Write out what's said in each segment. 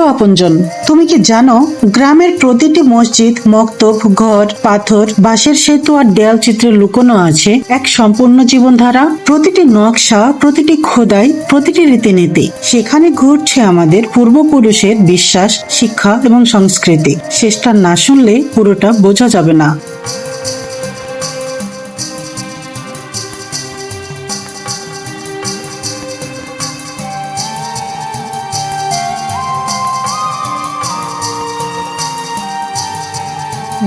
আপনজন, তুমি কি জানো গ্রামের প্রতিটি মসজিদ, মক্তব, ঘর, পাথর, বাঁশের সেতু আর দেয়াল চিত্রে লুকোনো আছে এক সম্পূর্ণ জীবনধারা, প্রতিটি নকশা, প্রতিটি খোদাই, প্রতিটি রীতিনীতি। সেখানে ঘুরছে আমাদের পূর্বপুরুষের বিশ্বাস, শিক্ষা এবং সংস্কৃতি। শেষটা না শুনলে পুরোটা বোঝা যাবে না।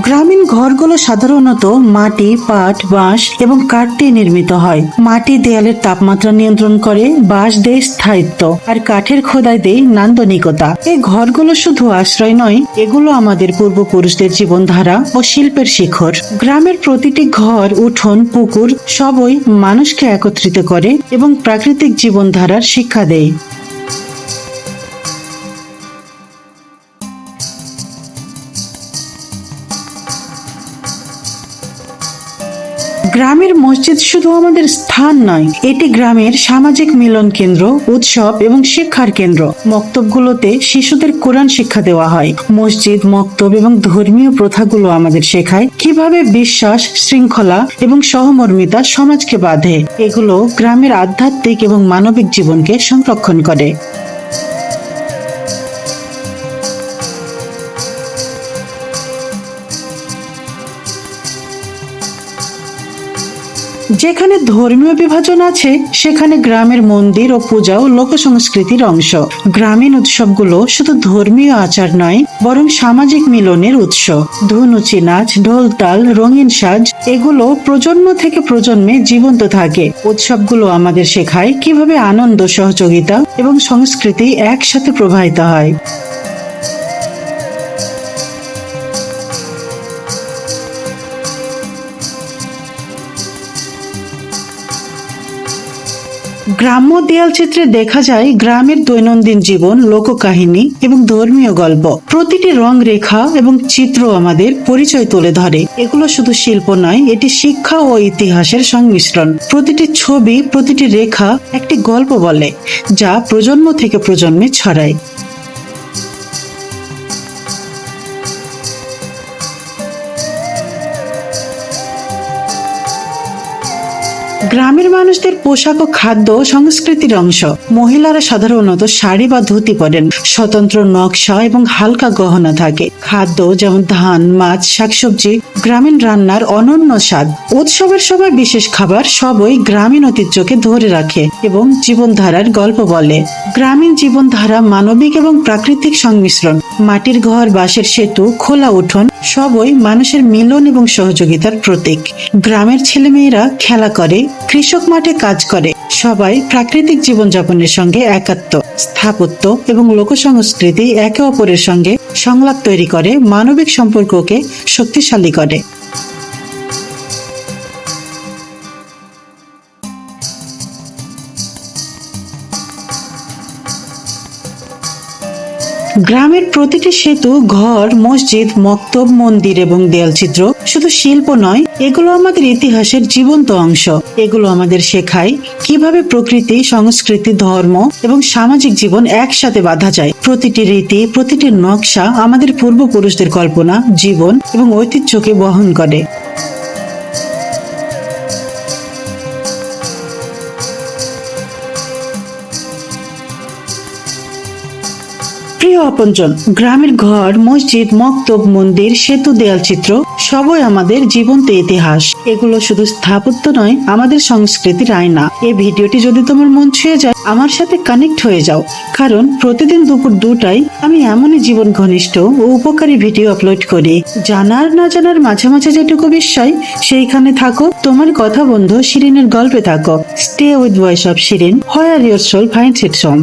গ্রামীণ ঘরগুলো সাধারণত মাটি, পাট, বাঁশ এবং কাঠ দিয়ে নির্মিত হয়। মাটি দেয়ালের তাপমাত্রা নিয়ন্ত্রণ করে, বাঁশ দেয় স্থায়িত্ব আর কাঠের খোদাই দেয় নান্দনিকতা। এই ঘরগুলো শুধু আশ্রয় নয়, এগুলো আমাদের পূর্বপুরুষদের জীবনধারা ও শিল্পের শিখর। গ্রামের প্রতিটি ঘর, উঠোন, পুকুর সবই মানুষকে একত্রিত করে এবং প্রাকৃতিক জীবনধারার শিক্ষা দেয়। গ্রামের মসজিদ শুধু আমাদের স্থান নয়, এটি গ্রামের সামাজিক মিলন কেন্দ্র, উৎসব এবং শিক্ষার কেন্দ্র। মক্তবগুলোতে শিশুদের কোরআন শিক্ষা দেওয়া হয়। মসজিদ, মক্তব এবং ধর্মীয় প্রথাগুলো আমাদের শেখায় কীভাবে বিশ্বাস, শৃঙ্খলা এবং সহমর্মিতা সমাজকে বাঁধে। এগুলো গ্রামের আধ্যাত্মিক এবং মানবিক জীবনকে সংরক্ষণ করে। যেখানে ধর্মীয় বিভাজন আছে, সেখানে গ্রামের মন্দির ও পূজাও লোক সংস্কৃতির অংশ। গ্রামীণ উৎসবগুলো শুধু ধর্মীয় আচার নয়, বরং সামাজিক মিলনের উৎস। ধুনুচি নাচ ঢোল তাল রঙিন সাজ, এগুলো প্রজন্ম থেকে প্রজন্মে জীবন্ত থাকে। উৎসবগুলো আমাদের শেখায় কীভাবে আনন্দ, সহযোগিতা এবং সংস্কৃতি একসাথে প্রবাহিত হয়। গ্রাম্য দেয়াল চিত্রে দেখা যায় গ্রামের দৈনন্দিন জীবন, লোককাহিনী এবং ধর্মীয় গল্প। প্রতিটি রং রেখা এবং চিত্র আমাদের পরিচয় তুলে ধরে। এগুলো শুধু শিল্প নয়, এটি শিক্ষা ও ইতিহাসের সংমিশ্রণ। প্রতিটি ছবি, প্রতিটি রেখা একটি গল্প বলে, যা প্রজন্ম থেকে প্রজন্মে ছড়ায়। গ্রামের মানুষদের পোশাক ও খাদ্য সংস্কৃতির অংশ। মহিলারা সাধারণত শাড়ি বা ধুতি পরেন। স্বতন্ত্র নকশা এবং হালকা গহনা থাকে। খাদ্য যেমন ধান, মাছ, শাকসবজি, গ্রামীণ রান্নার অনন্য স্বাদ। উৎসবের সময় বিশেষ খাবার সবই গ্রামীণ ঐতিহ্যকে ধরে রাখে এবং জীবনধারার গল্প বলে। গ্রামীণ জীবনধারা মানবিক এবং প্রাকৃতিক সংমিশ্রণ। মাটির ঘর, বাঁশের সেতু, খোলা উঠোন সবই মানুষের মিলন এবং সহযোগিতার প্রতীক। গ্রামের ছেলেমেয়েরা খেলা করে, কৃষক মাঠে কাজ করে, সবাই প্রাকৃতিক জীবনযাপনের সঙ্গে একাত্ম। স্থাপত্য এবং লোকসংস্কৃতি একে অপরের সঙ্গে সংলাপ তৈরি করে, মানবিক সম্পর্ককে শক্তিশালী করে। গ্রামের প্রতিটি সেতু, ঘর, মসজিদ, মক্তব, মন্দির এবং দেয়ালচিত্র শুধু শিল্প নয়, এগুলো আমাদের ইতিহাসের জীবন্ত অংশ। এগুলো আমাদের শেখায় কীভাবে প্রকৃতি, সংস্কৃতি, ধর্ম এবং সামাজিক জীবন একসাথে বাঁধা যায়। প্রতিটি রীতি, প্রতিটি নকশা আমাদের পূর্বপুরুষদের কল্পনা, জীবন এবং ঐতিহ্যকে বহন করে। প্রিয় আপনজন, গ্রামের ঘর, মসজিদ, মক্তব, মন্দির, সেতু, দেয়াল চিত্র, সবই আমাদের জীবন্ত ইতিহাস। এগুলো শুধু স্থাপত্য নয়, আমাদের সংস্কৃতির আয়না। এই ভিডিওটি যদি তোমার মন ছুঁয়ে যায়, আমার সাথে কানেক্ট হয়ে যাও। কারণ প্রতিদিন দুপুর দুটায় আমি এমনই জীবন ঘনিষ্ঠ ও উপকারী ভিডিও আপলোড করি। জানার না জানার মাঝে মাঝে যেটুকু বিষয় সেইখানে থাকো। তোমার কথা বন্ধু শিরিনের গল্পে থাকো। Stay with voice of Shirin where your soul finds its home